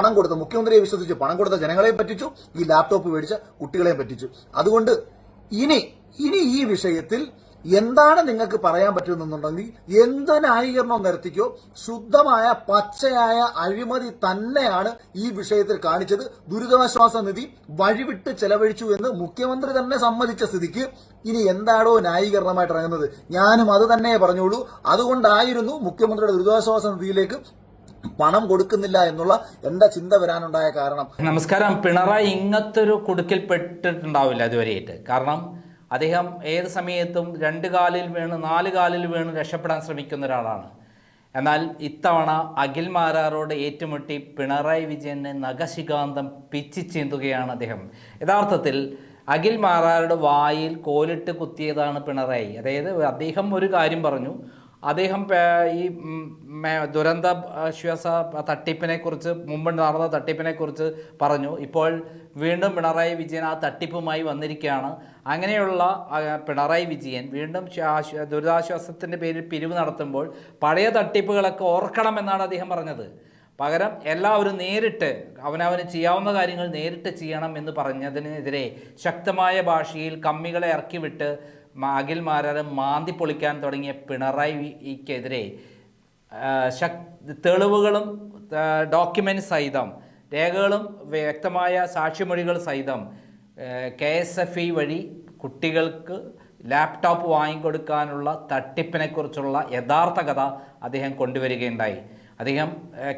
പണം കൊടുത്ത മുഖ്യമന്ത്രിയെ വിശ്വസിച്ച് പണം കൊടുത്ത ജനങ്ങളെ പറ്റിച്ചു ഈ ലാപ്ടോപ്പ് മേടിച്ച കുട്ടികളെ പറ്റിച്ചു. അതുകൊണ്ട് ഇനി ഇനി ഈ വിഷയത്തിൽ എന്താണ് നിങ്ങൾക്ക് പറയാൻ പറ്റുന്നുണ്ടെങ്കിൽ എന്ത് ന്യായീകരണം നിരത്തിക്കോ ശുദ്ധമായ പച്ചയായ അഴിമതി തന്നെയാണ് ഈ വിഷയത്തിൽ കാണിച്ചത്. ദുരിതാശ്വാസ നിധി വഴിവിട്ട് ചെലവഴിച്ചു എന്ന് മുഖ്യമന്ത്രി തന്നെ സമ്മതിച്ച സ്ഥിതിക്ക് ഇനി എന്താണോ ന്യായീകരണമായിട്ട് ഇറങ്ങുന്നത്? ഞാനും അത് തന്നെ പറഞ്ഞോളൂ അതുകൊണ്ടായിരുന്നു മുഖ്യമന്ത്രിയുടെ ദുരിതാശ്വാസ നിധിയിലേക്ക് പണം കൊടുക്കുന്നില്ല എന്നുള്ള എന്റെ ചിന്ത വരാനുണ്ടായ കാരണം. നമസ്കാരം. പിണറായി ഇങ്ങനത്തെ ഒരു കുടുക്കിൽ പെട്ടിട്ടുണ്ടാവില്ല ഇതുവരെയായിട്ട്. കാരണം അദ്ദേഹം ഏത് സമയത്തും രണ്ട് കാലിൽ വീണ് നാല് കാലിൽ വീണ് രക്ഷപ്പെടാൻ ശ്രമിക്കുന്ന ഒരാളാണ്. എന്നാൽ ഇത്തവണ അഖിൽ മാരാറോട് ഏറ്റുമുട്ടി പിണറായി വിജയനെ നഖശികാന്തം പിച്ചി ചീന്തുകയാണ് അദ്ദേഹം. യഥാർത്ഥത്തിൽ അഖിൽ മാരാറുടെ വായിൽ കോലിട്ട് കുത്തിയതാണ് പിണറായി. അതായത് അദ്ദേഹം ഒരു കാര്യം പറഞ്ഞു അദ്ദേഹം ഈ ദുരന്ത ആശ്വാസ തട്ടിപ്പിനെ കുറിച്ച് മുമ്പ് നടന്ന തട്ടിപ്പിനെ കുറിച്ച് പറഞ്ഞു. ഇപ്പോൾ വീണ്ടും പിണറായി വിജയൻ ആ തട്ടിപ്പുമായി വന്നിരിക്കുകയാണ്. അങ്ങനെയുള്ള പിണറായി വിജയൻ വീണ്ടും ദുരിതാശ്വാസത്തിന്റെ പേരിൽ പിരിവ് നടത്തുമ്പോൾ പഴയ തട്ടിപ്പുകളൊക്കെ ഓർക്കണമെന്നാണ് അദ്ദേഹം പറഞ്ഞത്. പകരം എല്ലാവരും നേരിട്ട് അവനവന് ചെയ്യാവുന്ന കാര്യങ്ങൾ നേരിട്ട് ചെയ്യണം എന്ന് പറഞ്ഞതിനെതിരെ ശക്തമായ ഭാഷയിൽ കമ്മികളെ ഇറക്കിവിട്ട് അഖിൽ മാരാരെ മാന്തി പൊളിക്കാൻ തുടങ്ങിയ പിണറായിക്കെതിരെ ശക് തെളിവുകളും ഡോക്യുമെന്റ് സഹിതം രേഖകളും വ്യക്തമായ സാക്ഷിമൊഴികൾ സഹിതം കെ എസ് എഫ് ഇ വഴി കുട്ടികൾക്ക് ലാപ്ടോപ്പ് വാങ്ങിക്കൊടുക്കാനുള്ള തട്ടിപ്പിനെക്കുറിച്ചുള്ള യഥാർത്ഥ കഥ അദ്ദേഹം കൊണ്ടുവരികയുണ്ടായി. അദ്ദേഹം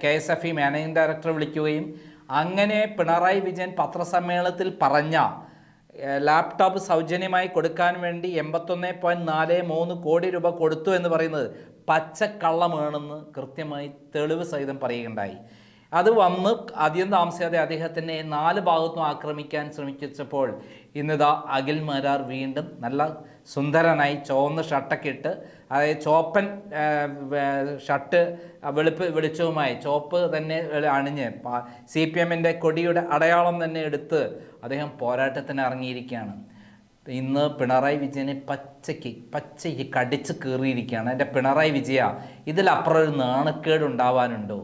K S F E managing ഡയറക്ടറെ വിളിക്കുകയും അങ്ങനെ പിണറായി വിജയൻ പത്രസമ്മേളനത്തിൽ പറഞ്ഞ ലാപ്ടോപ്പ് സൗജന്യമായി കൊടുക്കാൻ വേണ്ടി എൺപത്തൊന്ന് പോയിന്റ് നാല് മൂന്ന് കോടി രൂപ കൊടുത്തു എന്ന് പറയുന്നത് പച്ചക്കള്ളമാണെന്ന് കൃത്യമായി തെളിവ് സഹിതം പറയുകയുണ്ടായി. അത് വന്ന് അധികം താമസിയാതെ അദ്ദേഹത്തിനെ നാല് ഭാഗത്തും ആക്രമിക്കാൻ ശ്രമിച്ചപ്പോൾ ഇന്നിതാ അഖിൽ മരാർ വീണ്ടും നല്ല സുന്ദരനായി ചുവന്ന ഷർട്ടൊക്കെ ഇട്ട് അതായത് ചോപ്പൻ ഷർട്ട് വെളുപ്പ് വെളിച്ചവുമായി ചോപ്പ് തന്നെ അണിഞ്ഞ് സി പി എമ്മിന്റെ കൊടിയുടെ അടയാളം തന്നെ എടുത്ത് അദ്ദേഹം പോരാട്ടത്തിന് ഇറങ്ങിയിരിക്കുകയാണ്. ഇന്ന് പിണറായി വിജയനെ പച്ചയ്ക്ക് പച്ചയ്ക്ക് കടിച്ച് കീറിയിരിക്കുകയാണ്. എന്റെ പിണറായി വിജയ ഇതിലപ്പുറം ഒരു നാണക്കേട് ഉണ്ടാവാനുണ്ടോ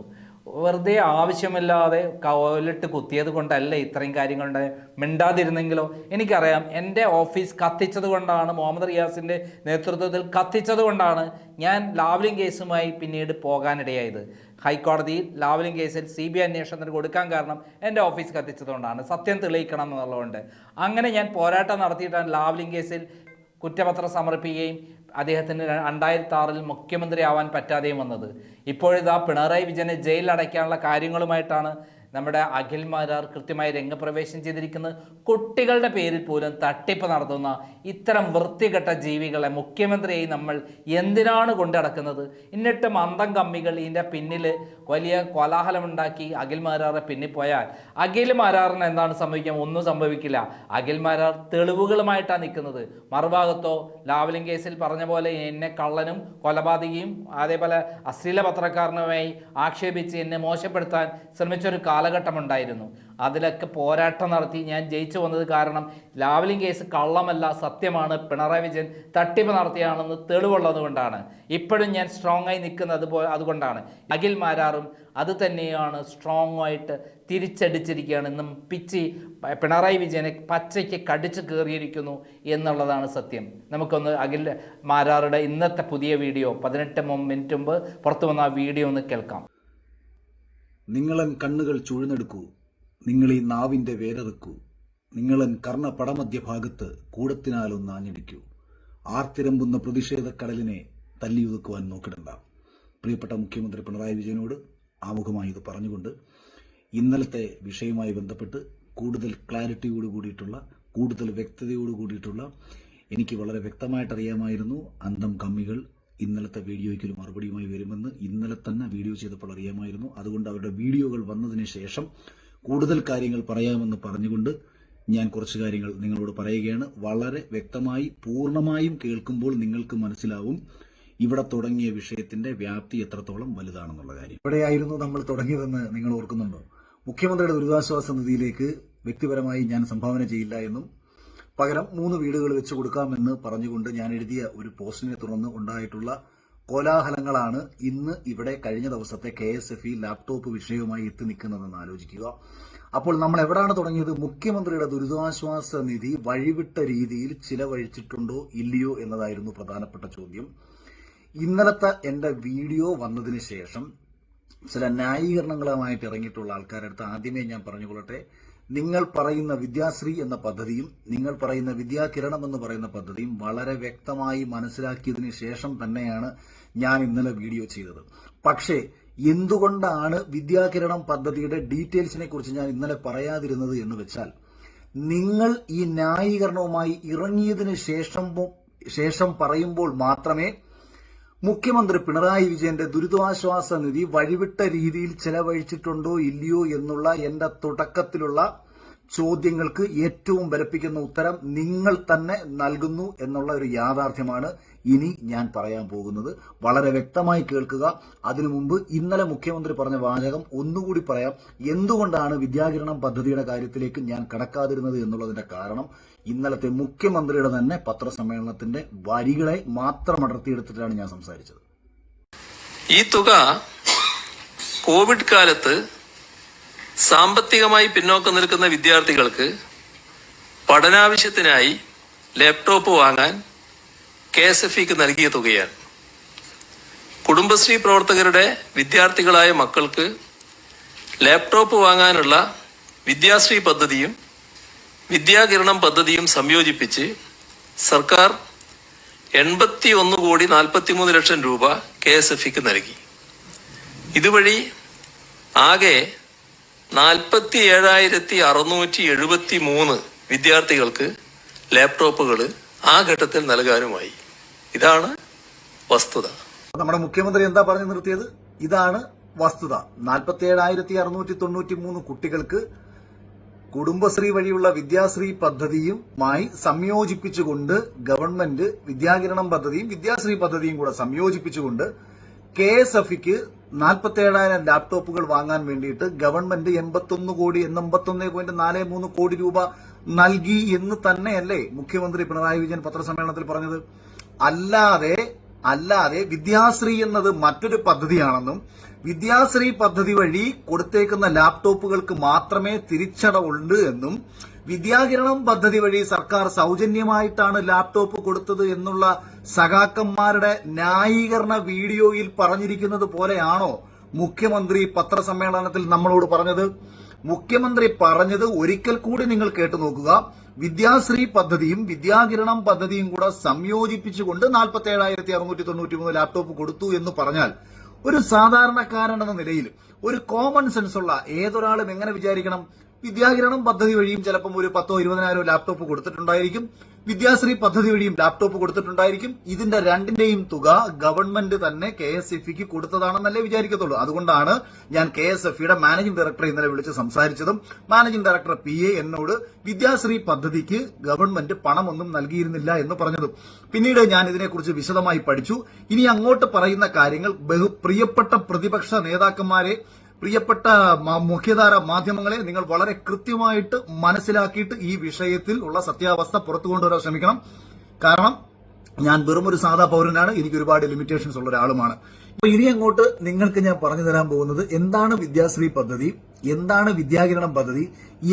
വെറുതെ ആവശ്യമില്ലാതെ കോലിട്ട് കുത്തിയത് കൊണ്ടല്ല ഇത്രയും കാര്യങ്ങളുണ്ട് മിണ്ടാതിരുന്നെങ്കിലോ? എനിക്കറിയാം എന്റെ ഓഫീസ് കത്തിച്ചത് കൊണ്ടാണ് മുഹമ്മദ് റിയാസിന്റെ നേതൃത്വത്തിൽ കത്തിച്ചത് കൊണ്ടാണ് ഞാൻ ലാവ്ലിംഗ് കേസുമായി പിന്നീട് പോകാനിടയായത്. ഹൈക്കോടതിയിൽ ലാവ്ലിംഗ് കേസിൽ സി ബി ഐ അന്വേഷണത്തിന് കൊടുക്കാൻ കാരണം എന്റെ ഓഫീസ് കത്തിച്ചതുകൊണ്ടാണ് സത്യം തെളിയിക്കണം എന്നുള്ളതുകൊണ്ട്. അങ്ങനെ ഞാൻ പോരാട്ടം നടത്തിയിട്ടാണ് ലാവ്ലിംഗ് കേസിൽ കുറ്റപത്രം സമർപ്പിക്കുകയും അദ്ദേഹത്തിന് രണ്ടായിരത്തി ആറിൽ മുഖ്യമന്ത്രി ആവാൻ പറ്റാതെയും വന്നത്. ഇപ്പോഴിതാ പിണറായി വിജയനെ ജയിലിൽ അടയ്ക്കാനുള്ള കാര്യങ്ങളുമായിട്ടാണ് നമ്മുടെ അഖിൽ മാരാർ കൃത്യമായി രംഗപ്രവേശം ചെയ്തിരിക്കുന്നത് കുട്ടികളുടെ പേരിൽ പോലും തട്ടിപ്പ് നടത്തുന്ന ഇത്തരം വൃത്തികെട്ട ജീവികളെ മുഖ്യമന്ത്രിയായി നമ്മൾ എന്തിനാണ് കൊണ്ടടക്കുന്നത് എന്നിട്ടും മന്ദം കമ്മികൾ ഇതിന്റെ പിന്നിൽ വലിയ കോലാഹലമുണ്ടാക്കി അഖിൽ മാരാറെ പിന്നിൽ പോയാൽ അഖിൽ മാരാറിന് എന്താണ് സംഭവിക്കുക ഒന്നും സംഭവിക്കില്ല. അഖിൽ മാരാർ തെളിവുകളുമായിട്ടാണ് നിൽക്കുന്നത്. മറുഭാഗത്തോ ലാവലിംഗ് കേസിൽ പറഞ്ഞ പോലെ എന്നെ കള്ളനും കൊലപാതകയും അതേപോലെ അശ്ലീല പത്രക്കാരനുമായി ആക്ഷേപിച്ച് എന്നെ മോശപ്പെടുത്താൻ ശ്രമിച്ചൊരു കാലഘട്ടമുണ്ടായിരുന്നു. അതിലൊക്കെ പോരാട്ടം നടത്തി ഞാൻ ജയിച്ചു വന്നത് കാരണം ലാവലിംഗ് കേസ് കള്ളമല്ല സത്യമാണ്. പിണറായി വിജയൻ തട്ടിപ്പ് നടത്തിയാണെന്ന് തെളിവുള്ളതുകൊണ്ടാണ് ഇപ്പോഴും ഞാൻ സ്ട്രോങ് ആയി നിൽക്കുന്നത് അതുകൊണ്ടാണ്. അഖിൽ മാരാറും അത് തന്നെയാണ് സ്ട്രോങ് ആയിട്ട് തിരിച്ചടിച്ചിരിക്കുകയാണ്. ഇന്നും പിച്ചി പിണറായി വിജയനെ പച്ചയ്ക്ക് കടിച്ചു കയറിയിരിക്കുന്നു എന്നുള്ളതാണ് സത്യം. നമുക്കൊന്ന് അഖിൽ മാരാറുടെ ഇന്നത്തെ പുതിയ വീഡിയോ പതിനെട്ട് മിനിറ്റ് മുമ്പ് പുറത്തു വന്ന ആ വീഡിയോ ഒന്ന് കേൾക്കാം. നിങ്ങളൻ കണ്ണുകൾ ചുഴുന്നെടുക്കൂ നിങ്ങൾ ഈ നാവിന്റെ വേരറുക്കൂ നിങ്ങളൻ കർണ പടമധ്യഭാഗത്ത് കൂടത്തിനാലൊന്ന് ആഞ്ഞടിക്കൂ. ആർത്തിരമ്പുന്ന പ്രതിഷേധക്കടലിനെ തല്ലിയൊതുക്കുവാൻ നോക്കിടണ്ട. പ്രിയപ്പെട്ട മുഖ്യമന്ത്രി പിണറായി വിജയനോട് ആമുഖമായി ഇത് പറഞ്ഞുകൊണ്ട് ഇന്നലത്തെ വിഷയവുമായി ബന്ധപ്പെട്ട് കൂടുതൽ ക്ലാരിറ്റിയോട് കൂടിയിട്ടുള്ള കൂടുതൽ വ്യക്തതയോട് കൂടിയിട്ടുള്ള എനിക്ക് വളരെ വ്യക്തമായിട്ട് അറിയാമായിരുന്നു അന്തം കമ്മികൾ ഇന്നലത്തെ വീഡിയോയ്ക്ക് ഒരു മറുപടിയുമായി വരുമെന്ന് ഇന്നലെ തന്നെ വീഡിയോ ചെയ്തപ്പോൾ അറിയാമായിരുന്നു. അതുകൊണ്ട് അവരുടെ വീഡിയോകൾ വന്നതിന് ശേഷം കൂടുതൽ കാര്യങ്ങൾ പറയാമെന്ന് പറഞ്ഞുകൊണ്ട് ഞാൻ കുറച്ച് കാര്യങ്ങൾ നിങ്ങളോട് പറയുകയാണ്. വളരെ വ്യക്തമായി പൂർണമായും കേൾക്കുമ്പോൾ നിങ്ങൾക്ക് മനസ്സിലാവും ഇവിടെ തുടങ്ങിയ വിഷയത്തിന്റെ വ്യാപ്തി എത്രത്തോളം വലുതാണെന്നുള്ള കാര്യം. ഇവിടെയായിരുന്നു നമ്മൾ തുടങ്ങിയതെന്ന് നിങ്ങൾ ഓർക്കുന്നുണ്ടോ? മുഖ്യമന്ത്രിയുടെ ദുരിതാശ്വാസ നിധിയിലേക്ക് വ്യക്തിപരമായി ഞാൻ സംഭാവന ചെയ്യില്ല എന്നും പകരം മൂന്ന് വീടുകൾ വെച്ചു കൊടുക്കാമെന്ന് പറഞ്ഞുകൊണ്ട് ഞാൻ എഴുതിയ ഒരു പോസ്റ്റിനെ തുടർന്ന് ഉണ്ടായിട്ടുള്ള കോലാഹലങ്ങളാണ് ഇന്ന് ഇവിടെ കഴിഞ്ഞ ദിവസത്തെ K S F E laptop വിഷയവുമായി എത്തി നിൽക്കുന്നതെന്ന് ആലോചിക്കുക. അപ്പോൾ നമ്മൾ എവിടെയാണ് തുടങ്ങിയത്? മുഖ്യമന്ത്രിയുടെ ദുരിതാശ്വാസ നിധി വഴിവിട്ട രീതിയിൽ ചിലവഴിച്ചിട്ടുണ്ടോ ഇല്ലയോ എന്നതായിരുന്നു പ്രധാനപ്പെട്ട ചോദ്യം. ഇന്നലത്തെ എന്റെ വീഡിയോ വന്നതിന് ശേഷം ചില ന്യായീകരണങ്ങളുമായിട്ട് ഇറങ്ങിയിട്ടുള്ള ആൾക്കാരുടെ അടുത്ത് ആദ്യമേ ഞാൻ പറഞ്ഞുകൊള്ളട്ടെ. നിങ്ങൾ പറയുന്ന വിദ്യാശ്രീ എന്ന പദ്ധതിയും നിങ്ങൾ പറയുന്ന വിദ്യാകിരണം എന്ന് പറയുന്ന പദ്ധതിയും വളരെ വ്യക്തമായി മനസ്സിലാക്കിയതിന് ശേഷം തന്നെയാണ് ഞാൻ ഇന്നലെ വീഡിയോ ചെയ്തത്. പക്ഷേ എന്തുകൊണ്ടാണ് വിദ്യാകിരണം പദ്ധതിയുടെ ഡീറ്റെയിൽസിനെ കുറിച്ച് ഞാൻ ഇന്നലെ പറയാതിരുന്നത് എന്ന് വെച്ചാൽ നിങ്ങൾ ഈ ന്യായീകരണവുമായി ഇറങ്ങിയതിന് ശേഷം ശേഷം പറയുമ്പോൾ മാത്രമേ മുഖ്യമന്ത്രി പിണറായി വിജയന്റെ ദുരിതാശ്വാസ നിധി വഴിവിട്ട രീതിയിൽ ചെലവഴിച്ചിട്ടുണ്ടോ ഇല്ലയോ എന്നുള്ള എന്റെ തുടക്കത്തിലുള്ള ചോദ്യങ്ങൾക്ക് ഏറ്റവും ബലപ്പിക്കുന്ന ഉത്തരം നിങ്ങൾ തന്നെ നൽകുന്നു എന്നുള്ള ഒരു യാഥാർത്ഥ്യമാണ് ഇനി ഞാൻ പറയാൻ പോകുന്നത്. വളരെ വ്യക്തമായി കേൾക്കുക. അതിനു മുമ്പ് ഇന്നലെ മുഖ്യമന്ത്രി പറഞ്ഞ വാചകം ഒന്നുകൂടി പറയാം. എന്തുകൊണ്ടാണ് വിദ്യാകിരണം പദ്ധതിയുടെ കാര്യത്തിലേക്ക് ഞാൻ കടക്കാതിരുന്നത് എന്നുള്ളതിന്റെ കാരണം? ഇന്നലത്തെ മുഖ്യമന്ത്രിയുടെ തന്നെ പത്രസമ്മേളനത്തിന്റെ വരികളെ മാത്രം അടർത്തിയെടുത്തിട്ടാണ് ഞാൻ സംസാരിച്ചത്. ഈ തുക കോവിഡ് കാലത്ത് സാമ്പത്തികമായി പിന്നോക്കം നിൽക്കുന്ന വിദ്യാർത്ഥികൾക്ക് പഠനാവശ്യത്തിനായി ലാപ്ടോപ്പ് വാങ്ങാൻ കെ എസ് എഫ് ഇക്ക് നൽകിയ തുകയാണ്. കുടുംബശ്രീ പ്രവർത്തകരുടെ വിദ്യാർത്ഥികളായ മക്കൾക്ക് ലാപ്ടോപ്പ് വാങ്ങാനുള്ള വിദ്യാശ്രീ പദ്ധതിയും വിദ്യാകിരണം പദ്ധതിയും സംയോജിപ്പിച്ച് സർക്കാർ എൺപത്തി ഒന്ന് കോടി നാൽപ്പത്തിമൂന്ന് ലക്ഷം രൂപ കെ എസ് എഫ് ഇക്ക് നൽകി. ഇതുവഴി ആകെ നാൽപ്പത്തി ഏഴായിരത്തി അറുന്നൂറ്റി എഴുപത്തി മൂന്ന് വിദ്യാർത്ഥികൾക്ക് ലാപ്ടോപ്പുകൾ ആ ഘട്ടത്തിൽ നൽകാനുമായി. ഇതാണ് വസ്തുത. നമ്മുടെ മുഖ്യമന്ത്രി എന്താ പറഞ്ഞു നിർത്തിയത്? ഇതാണ് വസ്തുത. നാൽപ്പത്തി ഏഴായിരത്തി അറുന്നൂറ്റി തൊണ്ണൂറ്റി മൂന്ന് കുട്ടികൾക്ക് കുടുംബശ്രീ വഴിയുള്ള വിദ്യാശ്രീ പദ്ധതിയുമായി സംയോജിപ്പിച്ചുകൊണ്ട് ഗവൺമെന്റ് വിദ്യാകിരണം പദ്ധതിയും വിദ്യാശ്രീ പദ്ധതിയും കൂടെ സംയോജിപ്പിച്ചുകൊണ്ട് കെ എസ് എഫിക്ക് നാൽപ്പത്തി ഏഴായിരം ലാപ്ടോപ്പുകൾ വാങ്ങാൻ വേണ്ടിയിട്ട് ഗവൺമെന്റ് എൺപത്തൊന്ന് കോടി എൺപത്തൊന്ന് പോയിന്റ് നാല് മൂന്ന് കോടി രൂപ നൽകി എന്ന് തന്നെയല്ലേ മുഖ്യമന്ത്രി പിണറായി വിജയൻ പത്രസമ്മേളനത്തിൽ പറഞ്ഞത്. അല്ലാതെ അല്ലാതെ വിദ്യാശ്രീ എന്നത് മറ്റൊരു പദ്ധതിയാണെന്നും വിദ്യാശ്രീ പദ്ധതി വഴി കൊടുത്തേക്കുന്ന ലാപ്ടോപ്പുകൾക്ക് മാത്രമേ തിരിച്ചടവുണ്ട് എന്നും വിദ്യാകിരണം പദ്ധതി വഴി സർക്കാർ സൗജന്യമായിട്ടാണ് ലാപ്ടോപ്പ് കൊടുത്തത് എന്നുള്ള സഖാക്കന്മാരുടെ ന്യായീകരണ വീഡിയോയിൽ പറഞ്ഞിരിക്കുന്നത് പോലെയാണോ മുഖ്യമന്ത്രി പത്രസമ്മേളനത്തിൽ നമ്മളോട് പറഞ്ഞത്? മുഖ്യമന്ത്രി പറഞ്ഞത് ഒരിക്കൽ കൂടി നിങ്ങൾ കേട്ടു നോക്കുക. വിദ്യാശ്രീ പദ്ധതിയും വിദ്യാകിരണം പദ്ധതിയും കൂടെ സംയോജിപ്പിച്ചുകൊണ്ട് നാൽപ്പത്തി ഏഴായിരത്തി അറുന്നൂറ്റി തൊണ്ണൂറ്റി മൂന്ന് ലാപ്ടോപ്പ് കൊടുത്തു എന്ന് പറഞ്ഞാൽ ഒരു സാധാരണക്കാരൻ എന്ന നിലയിൽ ഒരു കോമൺ സെൻസ് ഉള്ള ഏതൊരാളും എങ്ങനെ വിചാരിക്കണം? വിദ്യാകിരണം പദ്ധതി വഴിയും ചിലപ്പം ഒരു പത്തോ ഇരുപതിനായിരം ലാപ്ടോപ്പ് കൊടുത്തിട്ടുണ്ടായിരിക്കും. വിദ്യാശ്രീ പദ്ധതി വഴിയും ലാപ്ടോപ്പ് കൊടുത്തിട്ടുണ്ടായിരിക്കും. ഇതിന്റെ രണ്ടിന്റെയും തുക ഗവൺമെന്റ് തന്നെ കെ എസ് എഫ് ഇക്ക് കൊടുത്തതാണെന്നല്ലേ വിചാരിക്കത്തുള്ളൂ. അതുകൊണ്ടാണ് ഞാൻ കെ എസ് എഫ് ഇയുടെ മാനേജിംഗ് ഡയറക്ടറെ ഇന്നലെ വിളിച്ച് സംസാരിച്ചതും മാനേജിംഗ് ഡയറക്ടർ പി എ എന്നോട് വിദ്യാശ്രീ പദ്ധതിക്ക് ഗവൺമെന്റ് പണമൊന്നും നൽകിയിരുന്നില്ല എന്ന് പറഞ്ഞതും. പിന്നീട് ഞാൻ ഇതിനെക്കുറിച്ച് വിശദമായി പഠിച്ചു. ഇനി അങ്ങോട്ട് പറയുന്ന കാര്യങ്ങൾ ബഹു പ്രിയപ്പെട്ട പ്രതിപക്ഷ നേതാക്കന്മാരെ പ്രിയപ്പെട്ട മുഖ്യധാര മാധ്യമങ്ങളെ നിങ്ങൾ വളരെ കൃത്യമായിട്ട് മനസ്സിലാക്കിയിട്ട് ഈ വിഷയത്തിൽ ഉള്ള സത്യാവസ്ഥ പുറത്തു കൊണ്ടുവരാൻ ശ്രമിക്കണം. കാരണം ഞാൻ വെറും ഒരു സാധാ പൗരനാണ് എനിക്ക് ഒരുപാട് ലിമിറ്റേഷൻസ് ഉള്ള ഒരാളുമാണ്. അപ്പൊ ഇനി അങ്ങോട്ട് നിങ്ങൾക്ക് ഞാൻ പറഞ്ഞു തരാൻ പോകുന്നത് എന്താണ് വിദ്യാശ്രീ പദ്ധതി എന്താണ് വിദ്യാകിരണം പദ്ധതി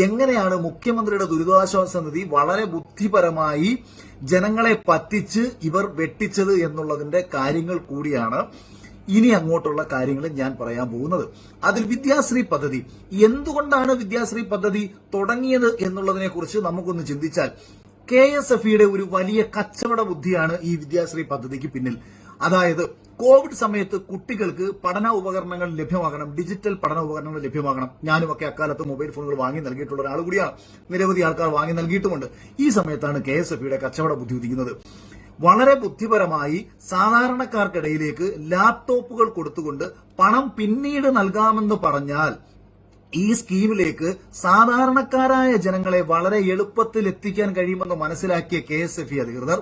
എങ്ങനെയാണ് മുഖ്യമന്ത്രിയുടെ ദുരിതാശ്വാസ നിധി വളരെ ബുദ്ധിപരമായി ജനങ്ങളെ പറ്റിച്ച് ഇവർ വെട്ടിച്ചത് എന്നുള്ളതിന്റെ കാര്യങ്ങൾ കൂടിയാണ്. ഇനി അങ്ങോട്ടുള്ള കാര്യങ്ങൾ ഞാൻ പറയാൻ പോകുന്നത്. അതിൽ വിദ്യാശ്രീ പദ്ധതി. എന്തുകൊണ്ടാണ് വിദ്യാശ്രീ പദ്ധതി തുടങ്ങിയത് എന്നുള്ളതിനെ കുറിച്ച് നമുക്കൊന്ന് ചിന്തിച്ചാൽ കെ എസ് എഫ് ഇയുടെ ഒരു വലിയ കച്ചവട ബുദ്ധിയാണ് ഈ വിദ്യാശ്രീ പദ്ധതിക്ക് പിന്നിൽ. അതായത് കോവിഡ് സമയത്ത് കുട്ടികൾക്ക് പഠന ഉപകരണങ്ങൾ ലഭ്യമാകണം ഡിജിറ്റൽ പഠന ഉപകരണങ്ങൾ ലഭ്യമാകണം. ഞാനുമൊക്കെ അക്കാലത്ത് മൊബൈൽ ഫോണുകൾ വാങ്ങി നൽകിയിട്ടുള്ള ഒരാൾ കൂടിയാണ്. നിരവധി ആൾക്കാർ വാങ്ങി നൽകിയിട്ടുമുണ്ട്. ഈ സമയത്താണ് കെ എസ് എഫ് ഇയുടെ കച്ചവട ബുദ്ധി ഉദിക്കുന്നത്. വളരെ ബുദ്ധിപരമായി സാധാരണക്കാർക്കിടയിലേക്ക് ലാപ്ടോപ്പുകൾ കൊടുത്തുകൊണ്ട് പണം പിന്നീട് നൽകാമെന്ന് പറഞ്ഞാൽ ഈ സ്കീമിലേക്ക് സാധാരണക്കാരായ ജനങ്ങളെ വളരെ എളുപ്പത്തിൽ എത്തിക്കാൻ കഴിയുമെന്ന് മനസ്സിലാക്കിയ കെ എസ് എഫ് ഇ അധികൃതർ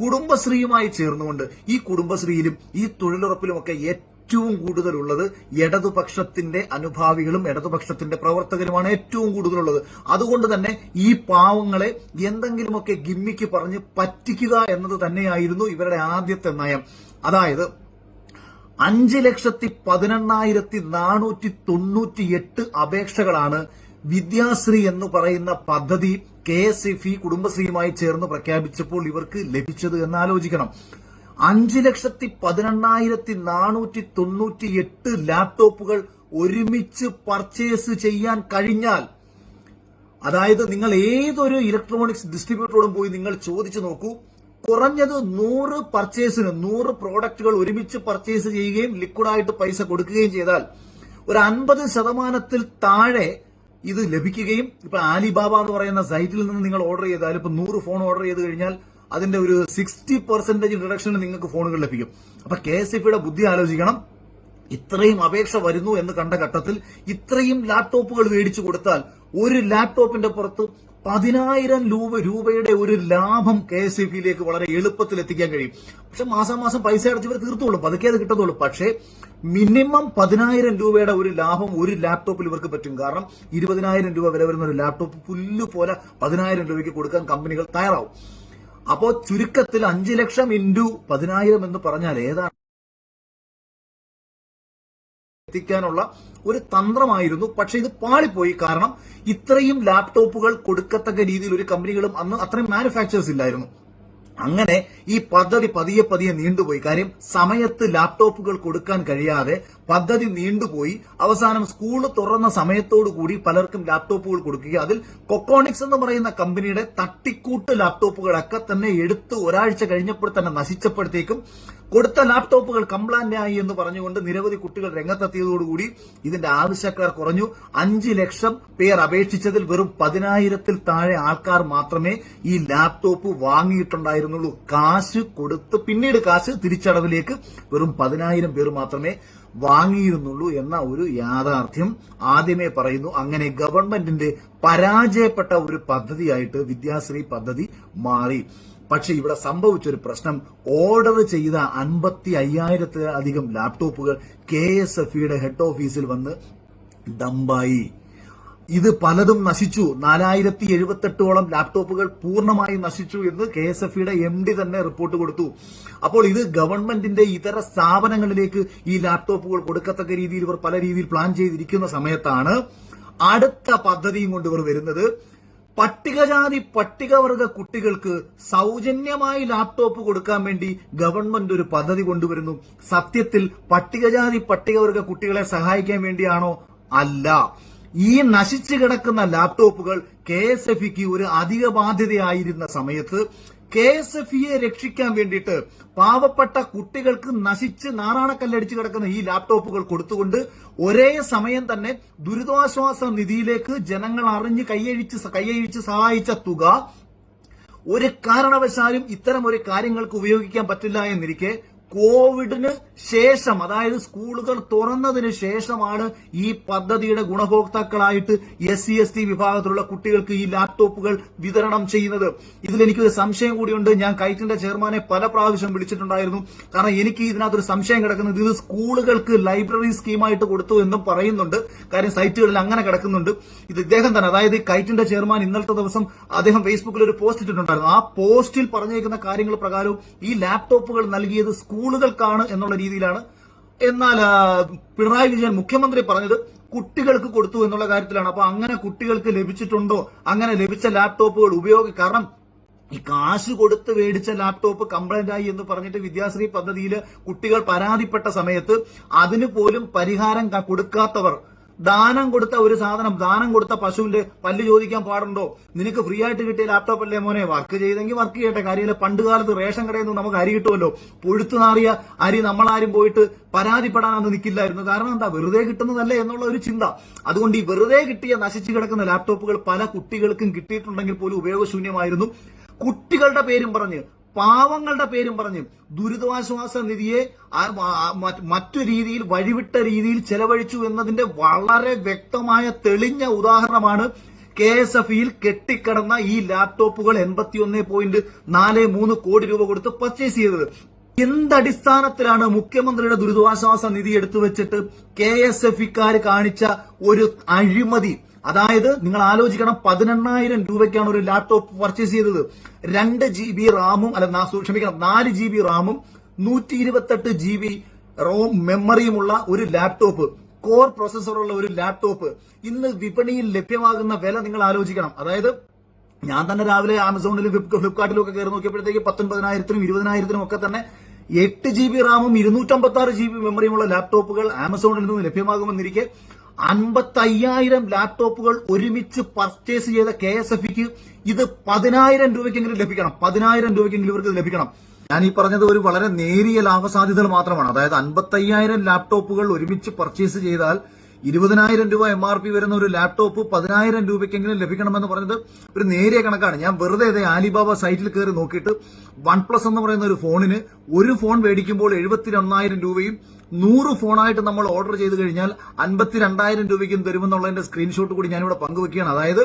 കുടുംബശ്രീയുമായി ചേർന്നുകൊണ്ട് ഈ കുടുംബശ്രീയിലും ഈ തൊഴിലുറപ്പിലുമൊക്കെ ഏറ്റവും കൂടുതലുള്ളത് ഇടതുപക്ഷത്തിന്റെ അനുഭാവികളും ഇടതുപക്ഷത്തിന്റെ പ്രവർത്തകരുമാണ് ഏറ്റവും കൂടുതലുള്ളത്. അതുകൊണ്ട് തന്നെ ഈ പാവങ്ങളെ എന്തെങ്കിലുമൊക്കെ ഗിമ്മിക്ക് പറഞ്ഞ് പറ്റിക്കുക എന്നത് തന്നെയായിരുന്നു ഇവരുടെ ആദ്യത്തെ നയം. അതായത് അഞ്ച് ലക്ഷത്തി പതിനെണ്ണായിരത്തി നാനൂറ്റി തൊണ്ണൂറ്റി എട്ട് അപേക്ഷകളാണ് വിദ്യാശ്രീ എന്ന് പറയുന്ന പദ്ധതി കെ എസ് എഫ് ഇ കുടുംബശ്രീയുമായി ചേർന്ന് പ്രഖ്യാപിച്ചപ്പോൾ ഇവർക്ക് ലഭിച്ചത് എന്ന് ആലോചിക്കണം അഞ്ച് ലക്ഷത്തി പതിനെണ്ണായിരത്തി നാനൂറ്റി തൊണ്ണൂറ്റി എട്ട് ലാപ്ടോപ്പുകൾ ഒരുമിച്ച് പർച്ചേസ് ചെയ്യാൻ കഴിഞ്ഞാൽ അതായത് നിങ്ങൾ ഏതൊരു ഇലക്ട്രോണിക്സ് ഡിസ്ട്രിബ്യൂട്ടറോടും പോയി നിങ്ങൾ ചോദിച്ചു നോക്കൂ. കുറഞ്ഞത് നൂറ് പർച്ചേസിന് നൂറ് പ്രോഡക്റ്റുകൾ ഒരുമിച്ച് പർച്ചേസ് ചെയ്യുകയും ലിക്വിഡായിട്ട് പൈസ കൊടുക്കുകയും ചെയ്താൽ ഒരു അൻപത് ശതമാനത്തിൽ താഴെ ഇത് ലഭിക്കുകയും ഇപ്പൊ ആലിബാബ എന്ന് പറയുന്ന സൈറ്റിൽ നിന്ന് നിങ്ങൾ ഓർഡർ ചെയ്താൽ ഇപ്പൊ നൂറ് ഫോൺ ഓർഡർ ചെയ്ത് കഴിഞ്ഞാൽ അതിന്റെ ഒരു സിക്സ്റ്റി പെർസെന്റേജ് റിഡക്ഷന് നിങ്ങൾക്ക് ഫോണുകൾ ലഭിക്കും. അപ്പൊ കെ എസ് എഫ് ബുദ്ധി ആലോചിക്കണം. ഇത്രയും അപേക്ഷ വരുന്നു എന്ന് കണ്ട ഘട്ടത്തിൽ ഇത്രയും ലാപ്ടോപ്പുകൾ മേടിച്ചു കൊടുത്താൽ ഒരു ലാപ്ടോപ്പിന്റെ പുറത്ത് പതിനായിരം രൂപ രൂപയുടെ ഒരു ലാഭം കെ എസ് ലേക്ക് വളരെ എളുപ്പത്തിൽ എത്തിക്കാൻ കഴിയും. പക്ഷെ മാസം മാസം പൈസ അടച്ച് ഇവർ തീർത്തോളും. പതുക്കെ അത് കിട്ടത്തുള്ളൂ പക്ഷേ മിനിമം പതിനായിരം രൂപയുടെ ഒരു ലാഭം ഒരു ലാപ്ടോപ്പിൽ ഇവർക്ക് പറ്റും. കാരണം ഇരുപതിനായിരം രൂപ വില വരുന്ന ഒരു ലാപ്ടോപ്പ് പുല്ലുപോലെ പതിനായിരം രൂപയ്ക്ക് കൊടുക്കാൻ കമ്പനികൾ തയ്യാറാവും. അപ്പോ ചുരുക്കത്തിൽ അഞ്ചു ലക്ഷം ഇൻഡു പതിനായിരം എന്ന് പറഞ്ഞാൽ ഏതാണ്? എത്തിക്കാനുള്ള ഒരു തന്ത്രമായിരുന്നു. പക്ഷെ ഇത് പാളിപ്പോയി. കാരണം ഇത്രയും ലാപ്ടോപ്പുകൾ കൊടുക്കത്തക്ക രീതിയിൽ ഒരു കമ്പനികളും അന്ന് അത്രയും മാനുഫാക്ചേഴ്സ് ഇല്ലായിരുന്നു. അങ്ങനെ ഈ പദ്ധതി പതിയെ പതിയെ നീണ്ടുപോയി. കാര്യം സമയത്ത് ലാപ്ടോപ്പുകൾ കൊടുക്കാൻ കഴിയാതെ പദ്ധതി നീണ്ടുപോയി. അവസാനം സ്കൂൾ തുറന്ന സമയത്തോടു കൂടി പലർക്കും ലാപ്ടോപ്പുകൾ കൊടുക്കുക അതിൽ കൊക്കോണിക്സ് എന്ന് പറയുന്ന കമ്പനിയുടെ തട്ടിക്കൂട്ട് ലാപ്ടോപ്പുകളൊക്കെ തന്നെ എടുത്ത് ഒരാഴ്ച കഴിഞ്ഞപ്പോൾ തന്നെ നശിച്ചപ്പോഴത്തേക്കും കൊടുത്ത ലാപ്ടോപ്പുകൾ കംപ്ലാന്റായി എന്ന് പറഞ്ഞുകൊണ്ട് നിരവധി കുട്ടികൾ രംഗത്തെത്തിയതോടുകൂടി ഇതിന്റെ ആവശ്യക്കാർ കുറഞ്ഞു. അഞ്ച് ലക്ഷം പേർ അപേക്ഷിച്ചതിൽ വെറും പതിനായിരത്തിൽ താഴെ ആൾക്കാർ മാത്രമേ ഈ ലാപ്ടോപ്പ് വാങ്ങിയിട്ടുണ്ടായിരുന്നുള്ളൂ. കാശ് കൊടുത്ത് പിന്നീട് കാശ് തിരിച്ചടവിലേക്ക് വെറും പതിനായിരം പേർ മാത്രമേ വാങ്ങിയിരുന്നുള്ളൂ എന്ന ഒരു യാഥാർത്ഥ്യം ആദ്യമേ പറയുന്നു. അങ്ങനെ ഗവൺമെന്റിന്റെ പരാജയപ്പെട്ട ഒരു പദ്ധതിയായിട്ട് വിദ്യാശ്രീ പദ്ധതി മാറി. പക്ഷെ ഇവിടെ സംഭവിച്ചൊരു പ്രശ്നം. ഓർഡർ ചെയ്ത അൻപത്തി അയ്യായിരത്തിലധികം ലാപ്ടോപ്പുകൾ കെ എസ് എഫ് ഇയുടെ ഹെഡ് ഓഫീസിൽ വന്ന് ഡംബായി ഇത് പലതും നശിച്ചു. നാലായിരത്തി എഴുപത്തെട്ടോളം ലാപ്ടോപ്പുകൾ പൂർണമായി നശിച്ചു എന്ന് കെ എസ് എഫ് ഇയുടെ എം ഡി തന്നെ റിപ്പോർട്ട് കൊടുത്തു. അപ്പോൾ ഇത് ഗവൺമെന്റിന്റെ ഇതര സ്ഥാപനങ്ങളിലേക്ക് ഈ ലാപ്ടോപ്പുകൾ കൊടുക്കത്തക്ക രീതിയിൽ ഇവർ പല രീതിയിൽ പ്ലാൻ ചെയ്തിരിക്കുന്ന സമയത്താണ് അടുത്ത പദ്ധതിയും കൊണ്ട് ഇവർ വരുന്നത്. പട്ടികജാതി പട്ടികവർഗ കുട്ടികൾക്ക് സൗജന്യമായി ലാപ്ടോപ്പ് കൊടുക്കാൻ വേണ്ടി ഗവൺമെന്റ് ഒരു പദ്ധതി കൊണ്ടുവരുന്നു. സത്യത്തിൽ പട്ടികജാതി പട്ടികവർഗ കുട്ടികളെ സഹായിക്കാൻ വേണ്ടിയാണോ? അല്ല. ഈ നശിച്ചു കിടക്കുന്ന ലാപ്ടോപ്പുകൾ കെ എസ് എഫ് ഒരു അധിക ബാധ്യതയായിരുന്ന സമയത്ത് കെ എസ് എഫ് ഇയെ രക്ഷിക്കാൻ വേണ്ടിയിട്ട് പാവപ്പെട്ട കുട്ടികൾക്ക് നശിച്ച് നാറാണക്കല്ലടിച്ച് കിടക്കുന്ന ഈ ലാപ്ടോപ്പുകൾ കൊടുത്തുകൊണ്ട് ഒരേ സമയം തന്നെ ദുരിതാശ്വാസ നിധിയിലേക്ക് ജനങ്ങൾ അറിഞ്ഞ് കൈയഴിച്ച് കൈയഴിച്ച് സഹായിച്ച തുക ഒരു കാരണവശാലും ഇത്തരം ഒരു കാര്യങ്ങൾക്ക് ഉപയോഗിക്കാൻ പറ്റില്ല എന്നിരിക്കെ കോവിഡിന് ശേഷം അതായത് സ്കൂളുകൾ തുറന്നതിന് ശേഷമാണ് ഈ പദ്ധതിയുടെ ഗുണഭോക്താക്കളായിട്ട് എസ് സി എസ് ടി വിഭാഗത്തിലുള്ള കുട്ടികൾക്ക് ഈ ലാപ്ടോപ്പുകൾ വിതരണം ചെയ്യുന്നത്. ഇതിൽ എനിക്കൊരു സംശയം കൂടിയുണ്ട്. ഞാൻ കൈറ്റിന്റെ ചെയർമാനെ പല പ്രാവശ്യം വിളിച്ചിട്ടുണ്ടായിരുന്നു. കാരണം എനിക്ക് ഇതിനകത്തൊരു സംശയം കിടക്കുന്നത് ഇത് സ്കൂളുകൾക്ക് ലൈബ്രറി സ്കീമായിട്ട് കൊടുത്തു എന്നും പറയുന്നുണ്ട്. കാര്യം സൈറ്റുകളിൽ അങ്ങനെ കിടക്കുന്നുണ്ട്. ഇത് ഇദ്ദേഹം തന്നെ അതായത് കൈറ്റിന്റെ ചെയർമാൻ ഇന്നലത്തെ ദിവസം അദ്ദേഹം ഫേസ്ബുക്കിൽ ഒരു പോസ്റ്റ് ഇട്ടിട്ടുണ്ടായിരുന്നു. ആ പോസ്റ്റിൽ പറഞ്ഞേക്കുന്ന കാര്യങ്ങൾ പ്രകാരം ഈ ലാപ്ടോപ്പുകൾ നൽകിയത് സ്കൂളുകൾക്കാണ് എന്നുള്ള രീതിയിലാണ്. എന്നാൽ പിണറായി വിജയൻ മുഖ്യമന്ത്രി പറഞ്ഞത് കുട്ടികൾക്ക് കൊടുത്തു എന്നുള്ള കാര്യത്തിലാണ്. അപ്പൊ അങ്ങനെ കുട്ടികൾക്ക് ലഭിച്ചിട്ടുണ്ടോ? അങ്ങനെ ലഭിച്ച ലാപ്ടോപ്പുകൾ ഉപയോഗി കാരണം ഈ കാശ് കൊടുത്ത് മേടിച്ച ലാപ്ടോപ്പ് കംപ്ലൈന്റ് ആയി എന്ന് പറഞ്ഞിട്ട് വിദ്യാശ്രീ പദ്ധതിയിൽ കുട്ടികൾ പരാതിപ്പെട്ട സമയത്ത് അതിന് പോലും പരിഹാരം കൊടുക്കാത്തവർ ദാനം കൊടുത്ത ഒരു സാധനം ദാനം കൊടുത്ത പശുവിന്റെ പല്ല് ചോദിക്കാൻ പാടുണ്ടോ? നിനക്ക് ഫ്രീ ആയിട്ട് കിട്ടിയ ലാപ്ടോപ്പ് അല്ലേ മോനെ? വർക്ക് ചെയ്തെങ്കിൽ വർക്ക് ചെയ്യട്ടെ. കാര്യമില്ല പണ്ട് കാലത്ത് റേഷൻ കടയിൽ നിന്ന് നമുക്ക് അരി കിട്ടുമല്ലോ? പൊഴുത്തു നാറിയ അരി നമ്മളാരും പോയിട്ട് പരാതിപ്പെടാൻ അന്ന് നിൽക്കില്ലായിരുന്നു കാരണം എന്താ? വെറുതെ കിട്ടുന്നതല്ലേ എന്നുള്ള ഒരു ചിന്ത. അതുകൊണ്ട് ഈ വെറുതെ കിട്ടിയ നശിച്ചു കിടക്കുന്ന ലാപ്ടോപ്പുകൾ പല കുട്ടികൾക്കും കിട്ടിയിട്ടുണ്ടെങ്കിൽ പോലും ഉപയോഗശൂന്യമായിരുന്നു. കുട്ടികളുടെ പേരും പറഞ്ഞ് പാവങ്ങളുടെ പേരും പറഞ്ഞു ദുരിതാശ്വാസ നിധിയെ മറ്റു രീതിയിൽ വഴിവിട്ട രീതിയിൽ ചെലവഴിച്ചു എന്നതിന്റെ വളരെ വ്യക്തമായ തെളിഞ്ഞ ഉദാഹരണമാണ് കെ എസ് എഫ് ഇയിൽ കെട്ടിക്കിടന്ന ഈ ലാപ്ടോപ്പുകൾ എൺപത്തിയൊന്ന് പോയിന്റ് നാല് മൂന്ന് കോടി രൂപ കൊടുത്ത് പർച്ചേസ് ചെയ്തത്. എന്തടിസ്ഥാനത്തിലാണ് മുഖ്യമന്ത്രിയുടെ ദുരിതാശ്വാസ നിധി എടുത്തു വെച്ചിട്ട് കെ എസ് എഫ് ഇക്കാർ കാണിച്ച ഒരു അഴിമതി? അതായത് നിങ്ങൾ ആലോചിക്കണം പതിനെണ്ണായിരം രൂപയ്ക്കാണ് ഒരു ലാപ്ടോപ്പ് പർച്ചേസ് ചെയ്തത്. രണ്ട് ജി ബി റാമും അല്ല ക്ഷമിക്കണം നാല് ജി ബി റാമും നൂറ്റി ഇരുപത്തെട്ട് ജി ബി റോം മെമ്മറിയുമുള്ള ഒരു ലാപ്ടോപ്പ് കോർ പ്രോസസ്സറുള്ള ഒരു ലാപ്ടോപ്പ് ഇന്ന് വിപണിയിൽ ലഭ്യമാകുന്ന വില നിങ്ങൾ ആലോചിക്കണം. അതായത് ഞാൻ തന്നെ രാവിലെ ആമസോണിലും ഫ്ലിപ്കാർട്ടിലും ഒക്കെ കയറി നോക്കിയപ്പോഴത്തേക്ക് പത്തൊൻപതിനായിരത്തിനും ഇരുപതിനായിരത്തിനും ഒക്കെ തന്നെ എട്ട് ജി ബി റാമും ഇരുന്നൂറ്റമ്പത്തി ആറ് ജി ബി മെമ്മറിയുമുള്ള ലാപ്ടോപ്പുകൾ ആമസോണിൽ നിന്ന് ലഭ്യമാകുമെന്നിരിക്കെ അൻപത്തയ്യായിരം ലാപ്ടോപ്പുകൾ ഒരുമിച്ച് പർച്ചേസ് ചെയ്ത കെ എസ് എഫ് ഇത് പതിനായിരം രൂപയ്ക്കെങ്കിലും ലഭിക്കണം. പതിനായിരം രൂപയ്ക്കെങ്കിലും ഇവർക്ക് ലഭിക്കണം. ഞാൻ ഈ പറഞ്ഞത് ഒരു വളരെ നേരിയ ലാഭസാധ്യതകൾ മാത്രമാണ്. അതായത് അൻപത്തയ്യായിരം ലാപ്ടോപ്പുകൾ ഒരുമിച്ച് പർച്ചേസ് ചെയ്താൽ ഇരുപതിനായിരം രൂപ എം ആർ പി വരുന്ന ഒരു ലാപ്ടോപ്പ് പതിനായിരം രൂപയ്ക്കെങ്കിലും ലഭിക്കണമെന്ന് പറഞ്ഞത് ഒരു നേരിയ കണക്കാണ്. ഞാൻ വെറുതെ ഇതേ ആലിബാബ സൈറ്റിൽ കയറി നോക്കിയിട്ട് വൺ പ്ലസ് എന്ന് പറയുന്ന ഒരു ഫോണിന് ഒരു ഫോൺ മേടിക്കുമ്പോൾ എഴുപത്തിരണ്ടായിരം രൂപയും നൂറ് ഫോണായിട്ട് നമ്മൾ ഓർഡർ ചെയ്ത് കഴിഞ്ഞാൽ അൻപത്തിരണ്ടായിരം രൂപയ്ക്കും തരുമെന്നുള്ളതിന്റെ സ്ക്രീൻഷോട്ട് കൂടി ഞാനിവിടെ പങ്കുവെക്കുകയാണ്. അതായത്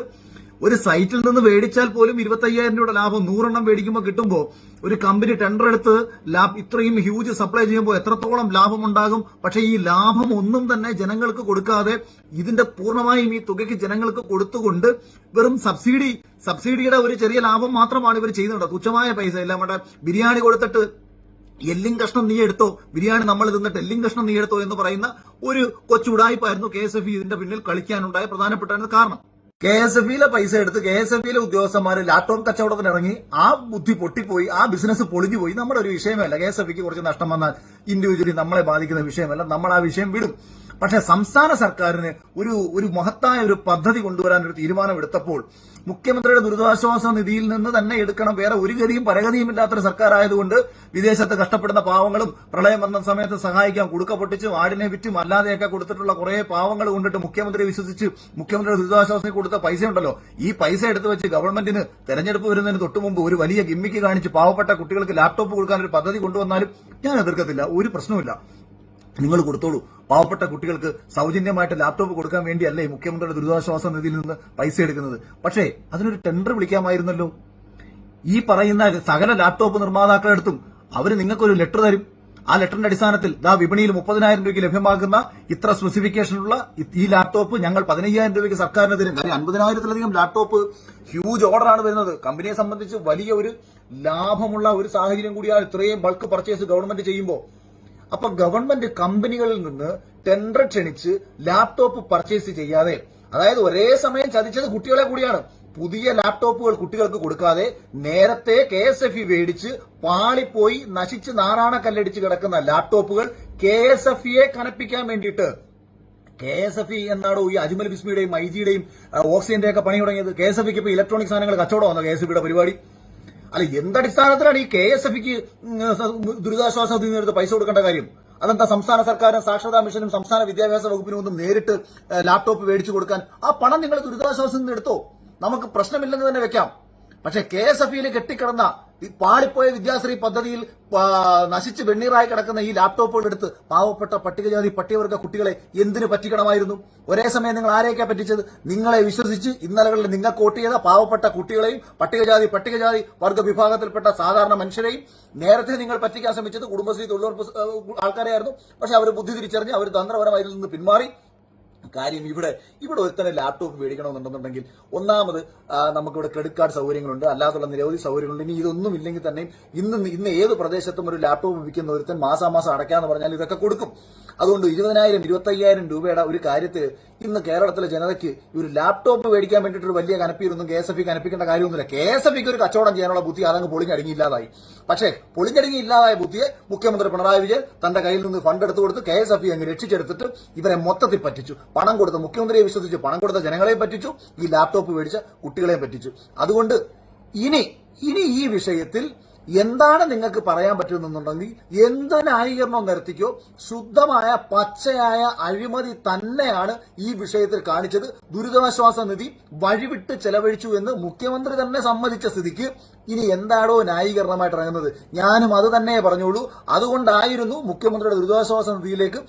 ഒരു സൈറ്റിൽ നിന്ന് മേടിച്ചാൽ പോലും ഇരുപത്തയ്യായിരം രൂപയുടെ ലാഭം നൂറെണ്ണം മേടിക്കുമ്പോൾ കിട്ടുമ്പോൾ ഒരു കമ്പനി ടെൻഡർ എടുത്ത് ലാഭം ഇത്രയും ഹ്യൂജ് സപ്ലൈ ചെയ്യുമ്പോൾ എത്രത്തോളം ലാഭം ഉണ്ടാകും പക്ഷേ ഈ ലാഭം ഒന്നും തന്നെ ജനങ്ങൾക്ക് കൊടുക്കാതെ ഇതിന്റെ പൂർണമായും ഈ തുകയ്ക്ക് ജനങ്ങൾക്ക് കൊടുത്തുകൊണ്ട് വെറും സബ്സിഡി സബ്സിഡിയുടെ ഒരു ചെറിയ ലാഭം മാത്രമാണ് ഇവർ ചെയ്യുന്നത്. തുച്ഛമായ പൈസ എല്ലാം ബിരിയാണി കൊടുത്തിട്ട് എല്ലിൻ കഷ്ണം നീ എടുത്തോ? ബിരിയാണി നമ്മൾ തിന്നിട്ട് എല്ലിങ് കഷ്ണം നീ എടുത്തോ എന്ന് പറയുന്ന ഒരു കൊച്ചുടായ്പായിരുന്നു കെ എസ് എഫ് ഇതിന്റെ പിന്നിൽ കളിക്കാനുണ്ടായ പ്രധാനപ്പെട്ട കാരണം. കെ എസ് എഫ് ഇയിലെ പൈസ എടുത്ത് കെ എസ് എഫ് ഇയിലെ ഉദ്യോഗസ്ഥന്മാർ ലാപ്ടോപ്പ് കച്ചവടത്തിന് ഇറങ്ങി ആ ബുദ്ധി പൊട്ടിപ്പോയി ആ ബിസിനസ് പൊളിഞ്ഞു പോയി നമ്മുടെ ഒരു വിഷയമല്ല കെ എസ് എഫ് കുറച്ച് നഷ്ടം വന്നാൽ ഇൻഡിവിജ്വലി നമ്മളെ ബാധിക്കുന്ന വിഷയമല്ല നമ്മൾ ആ വിഷയം വിടും. പക്ഷെ സംസ്ഥാന സർക്കാരിന് ഒരു ഒരു മഹത്തായ ഒരു പദ്ധതി കൊണ്ടുവരാൻ ഒരു തീരുമാനം എടുത്തപ്പോൾ മുഖ്യമന്ത്രിയുടെ ദുരിതാശ്വാസ നിധിയിൽ നിന്ന് തന്നെ എടുക്കണം. വേറെ ഒരു ഗതിയും പരഗതിയും ഇല്ലാത്തൊരു സർക്കാർ ആയതുകൊണ്ട് വിദേശത്ത് കഷ്ടപ്പെടുന്ന പാവങ്ങളും പ്രളയം വന്ന സമയത്ത് സഹായിക്കാൻ കുടുക്ക പൊട്ടിച്ചും ആടിനെ വിറ്റും അല്ലാതെയൊക്കെ കൊടുത്തിട്ടുള്ള കുറെ പാവങ്ങൾ കൊണ്ടിട്ട് മുഖ്യമന്ത്രി വിശ്വസിച്ച് മുഖ്യമന്ത്രിയുടെ ദുരിതാശ്വാസത്തിന് കൊടുത്ത പൈസ ഉണ്ടല്ലോ ഈ പൈസ എടുത്തു വെച്ച് ഗവൺമെന്റിന് തെരഞ്ഞെടുപ്പ് വരുന്നതിന് തൊട്ട് മുമ്പ് ഒരു വലിയ ഗിമ്മിക്ക് കാണിച്ച് പാവപ്പെട്ട കുട്ടികൾക്ക് ലാപ്ടോപ്പ് കൊടുക്കാൻ ഒരു പദ്ധതി കൊണ്ടുവന്നാലും ഞാൻ എതിർക്കത്തില്ല. ഒരു പ്രശ്നവുമില്ല. നിങ്ങൾ കൊടുത്തോളൂ. പാവപ്പെട്ട കുട്ടികൾക്ക് സൗജന്യമായിട്ട് ലാപ്ടോപ്പ് കൊടുക്കാൻ വേണ്ടിയല്ലേ മുഖ്യമന്ത്രിയുടെ ദുരിതാശ്വാസ നിധിയിൽ നിന്ന് പൈസ എടുക്കുന്നത്? പക്ഷേ അതിനൊരു ടെൻഡർ വിളിക്കാമായിരുന്നല്ലോ. ഈ പറയുന്ന സകല ലാപ്ടോപ്പ് നിർമ്മാതാക്കളെടുത്തും അവർ നിങ്ങൾക്കൊരു ലെറ്റർ തരും. ആ ലെറ്ററിന്റെ അടിസ്ഥാനത്തിൽ ദാ വിപണിയിൽ മുപ്പതിനായിരം രൂപയ്ക്ക് ലഭ്യമാകുന്ന ഇത്ര സ്പെസിഫിക്കേഷനുള്ള ഈ ലാപ്ടോപ്പ് ഞങ്ങൾ പതിനയ്യായിരം രൂപയ്ക്ക് സർക്കാരിന് തരും കാര്യം അൻപതിനായിരത്തിലധികം ലാപ്ടോപ്പ് ഹ്യൂജ് ഓർഡറാണ് വരുന്നത്. കമ്പനിയെ സംബന്ധിച്ച് വലിയ ഒരു ലാഭമുള്ള ഒരു സാഹചര്യം കൂടിയാണ് ഇത്രയും ബൾക്ക് പർച്ചേസ് ഗവൺമെന്റ് ചെയ്യുമ്പോൾ. അപ്പൊ ഗവൺമെന്റ് കമ്പനികളിൽ നിന്ന് ടെൻഡർ ക്ഷണിച്ച് ലാപ്ടോപ്പ് പർച്ചേസ് ചെയ്യാതെ അതായത് ഒരേ സമയം ചതിച്ചത് കുട്ടികളെ കൂടിയാണ്. പുതിയ ലാപ്ടോപ്പുകൾ കുട്ടികൾക്ക് കൊടുക്കാതെ നേരത്തെ കെ എസ് എഫ് ഇ മേടിച്ച് പാളിപ്പോയി നശിച്ച് നാറാണ കല്ലടിച്ച് കിടക്കുന്ന ലാപ്ടോപ്പുകൾ കെ എസ് എഫ് ഇയെ കനപ്പിക്കാൻ വേണ്ടിയിട്ട്. കെ എസ് എഫ് ഇ എന്നാണോ ഈ അജ്മൽ ബിസ്മിയുടെയും ഐജിയുടെയും ഓക്സിജന്റെ ഒക്കെ പണി തുടങ്ങിയത്. കെ എസ് എഫ് ഇക്ക് ഇപ്പൊ ഇലക്ട്രോണിക് സാധനങ്ങൾ കച്ചവടം വന്നു കെ എസ് എഫ് പരിപാടി? അല്ല എന്തടിസ്ഥാനത്തിലാണ് ഈ കെ എസ് എഫ് ഇക്ക് ദുരിതാശ്വാസ നിധി നേരിട്ട് പൈസ കൊടുക്കേണ്ട കാര്യം? അതെന്താ സംസ്ഥാന സർക്കാരും സാക്ഷരതാ മിഷനും സംസ്ഥാന വിദ്യാഭ്യാസ വകുപ്പിനും ഒന്നും നേരിട്ട് ലാപ്ടോപ്പ് മേടിച്ചു കൊടുക്കാൻ ആ പണം നിങ്ങൾ ദുരിതാശ്വാസത്തിൽ നിന്ന് എടുത്തോ? നമുക്ക് പ്രശ്നമില്ലെന്ന് തന്നെ വെക്കാം. പക്ഷെ കെ എസ് എഫ് ഇയിൽ കെട്ടിക്കിടന്ന പാളിപ്പോയ വിദ്യാശ്രീ പദ്ധതിയിൽ നശിച്ച് വെണ്ണീറായി കിടക്കുന്ന ഈ ലാപ്ടോപ്പുകൾ എടുത്ത് പാവപ്പെട്ട പട്ടികജാതി പട്ടികവർഗ കുട്ടികളെ എന്തിനു പറ്റിക്കണമായിരുന്നു? ഒരേ സമയം നിങ്ങൾ ആരെയൊക്കെ പറ്റിച്ചത്? നിങ്ങളെ വിശ്വസിച്ച് ഇന്നലകളിൽ നിങ്ങൾക്ക് വോട്ട് ചെയ്ത പാവപ്പെട്ട കുട്ടികളെയും പട്ടികജാതി പട്ടികജാതി വർഗ വിഭാഗത്തിൽപ്പെട്ട സാധാരണ മനുഷ്യരെയും നേരത്തെ നിങ്ങൾ പറ്റിക്കാൻ ശ്രമിച്ചത് കുടുംബശ്രീ തൊഴിലുറപ്പ് ആൾക്കാരെയായിരുന്നു. പക്ഷെ അവർ ബുദ്ധി തിരിച്ചറിഞ്ഞ് അവർ തന്ത്രപരമായി നിന്ന് പിന്മാറി. കാര്യം ഇവിടെ ഇവിടെ ഒരുത്തന്നെ ലാപ്ടോപ്പ് മേടിക്കണമെന്നുണ്ടെന്നുണ്ടെങ്കിൽ ഒന്നാമത് നമുക്കിവിടെ ക്രെഡിറ്റ് കാർഡ് സൗകര്യങ്ങളുണ്ട്. അല്ലാതുള്ള നിരവധി സൗകര്യങ്ങളുണ്ട്. ഇനി ഇതൊന്നും ഇല്ലെങ്കിൽ തന്നെ ഇന്ന് ഇന്ന് ഏത് പ്രദേശത്തും ഒരു ലാപ്ടോപ്പ് വിൽക്കുന്ന ഒരുത്തൻ മാസാമാസം അടയ്ക്കാന്ന് പറഞ്ഞാൽ ഇതൊക്കെ കൊടുക്കും. അതുകൊണ്ട് ഇരുപതിനായിരം ഇരുപത്തയ്യായിരം രൂപയുടെ ഒരു കാര്യത്തിൽ ഇന്ന് കേരളത്തിലെ ജനതയ്ക്ക് ഒരു ലാപ്ടോപ്പ് മേടിക്കാൻ വേണ്ടിയിട്ട് ഒരു വലിയ കനപ്പിയൊന്നും കെ എസ് എഫ് കനപ്പിക്കേണ്ട കാര്യമൊന്നുമില്ല. കെ എസ് എഫ് ഒരു കച്ചവടം ചെയ്യാനുള്ള ബുദ്ധി അതങ്ങ് പൊളിഞ്ഞടങ്ങിയില്ലാതായി പക്ഷേ പൊളിഞ്ഞടങ്ങി ഇല്ലാതായ ബുദ്ധിയെ മുഖ്യമന്ത്രി പിണറായി വിജയൻ തന്റെ കയ്യിൽ നിന്ന് ഫണ്ട് എടുത്തു കൊടുത്ത് കെ എസ് എഫ് അങ്ങ് രക്ഷിച്ചെടുത്തിട്ട് ഇവരെ മൊത്തത്തിൽ പറ്റിച്ചു. പണം കൊടുത്ത മുഖ്യമന്ത്രിയെ വിശ്വസിച്ച് പണം കൊടുത്ത ജനങ്ങളെയും പറ്റിച്ചു ഈ ലാപ്ടോപ്പ് മേടിച്ച കുട്ടികളെയും പറ്റിച്ചു. അതുകൊണ്ട് ഇനി ഇനി ഈ വിഷയത്തിൽ എന്താണ് നിങ്ങൾക്ക് പറയാൻ പറ്റുന്നുണ്ടെങ്കിൽ എന്ത് ന്യായീകരണം നിർത്തിക്കോ ശുദ്ധമായ പച്ചയായ അഴിമതി തന്നെയാണ് ഈ വിഷയത്തിൽ കാണിച്ചത്. ദുരിതാശ്വാസ നിധി വഴിവിട്ട് ചെലവഴിച്ചു എന്ന് മുഖ്യമന്ത്രി തന്നെ സമ്മതിച്ച സ്ഥിതിക്ക് ഇനി എന്താണോ ന്യായീകരണമായിട്ട് ഇറങ്ങുന്നത്? ഞാനും അത് തന്നെ പറഞ്ഞോളൂ അതുകൊണ്ടായിരുന്നു മുഖ്യമന്ത്രിയുടെ ദുരിതാശ്വാസ നിധിയിലേക്ക്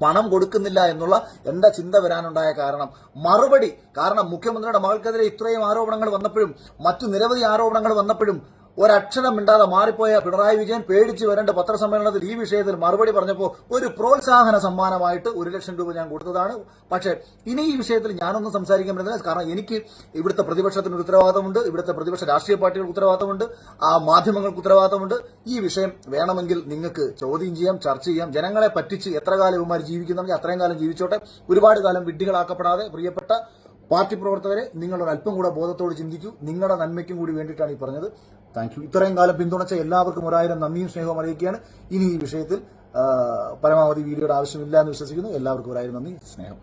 പണം കൊടുക്കുന്നില്ല എന്നുള്ള എന്റെ ചിന്ത വരാനുണ്ടായ കാരണം. മറുപടി കാരണം മുഖ്യമന്ത്രിയുടെ മകൾക്കെതിരെ ഇത്രയും ആരോപണങ്ങൾ വന്നപ്പോഴും മറ്റു നിരവധി ആരോപണങ്ങൾ വന്നപ്പോഴും ഒരക്ഷരം മിണ്ടാതെ മാറിപ്പോയ പിണറായി വിജയൻ പേടിച്ചു വരേണ്ട പത്രസമ്മേളനത്തിൽ ഈ വിഷയത്തിൽ മറുപടി പറഞ്ഞപ്പോൾ ഒരു പ്രോത്സാഹന സമ്മാനമായിട്ട് ഒരു ലക്ഷം രൂപ ഞാൻ കൊടുത്തതാണ്. പക്ഷേ ഇനി ഈ വിഷയത്തിൽ ഞാനൊന്നും സംസാരിക്കാൻ പറ്റുന്നില്ല. കാരണം എനിക്ക് ഇവിടുത്തെ പ്രതിപക്ഷത്തിന് ഉത്തരവാദമുണ്ട് ഇവിടുത്തെ പ്രതിപക്ഷ രാഷ്ട്രീയ പാർട്ടികൾക്ക് ഉത്തരവാദിത്തമുണ്ട്. ആ മാധ്യമങ്ങൾക്ക് ഉത്തരവാദിത്തമുണ്ട്. ഈ വിഷയം വേണമെങ്കിൽ നിങ്ങൾക്ക് ചോദ്യം ചെയ്യാം ചർച്ച ചെയ്യാം. ജനങ്ങളെ പറ്റിച്ച് എത്ര കാലം ഇവന്മാർ ജീവിക്കുന്നുണ്ടെങ്കിൽ അത്രയും കാലം ജീവിച്ചോട്ടെ. ഒരുപാട് കാലം വിഡ്ഢികളാക്കപ്പെടാതെ പ്രിയപ്പെട്ട പാർട്ടി പ്രവർത്തകരെ നിങ്ങൾ ഒരു അല്പം കൂടെ ബോധത്തോട് ചിന്തിക്കൂ. നിങ്ങളുടെ നന്മയ്ക്കും കൂടി വേണ്ടിയിട്ടാണ് ഈ പറഞ്ഞത്. താങ്ക് യു ഇത്രയും കാലം പിന്തുണച്ച എല്ലാവർക്കും ഒരായിരം നന്ദിയും സ്നേഹവും അറിയിക്കുകയാണ്. ഇനി ഈ വിഷയത്തിൽ പരമാവധി വീഡിയോയുടെ ആവശ്യമില്ല എന്ന് വിശ്വസിക്കുന്നു. എല്ലാവർക്കും ഒരായിരം നന്ദി സ്നേഹം.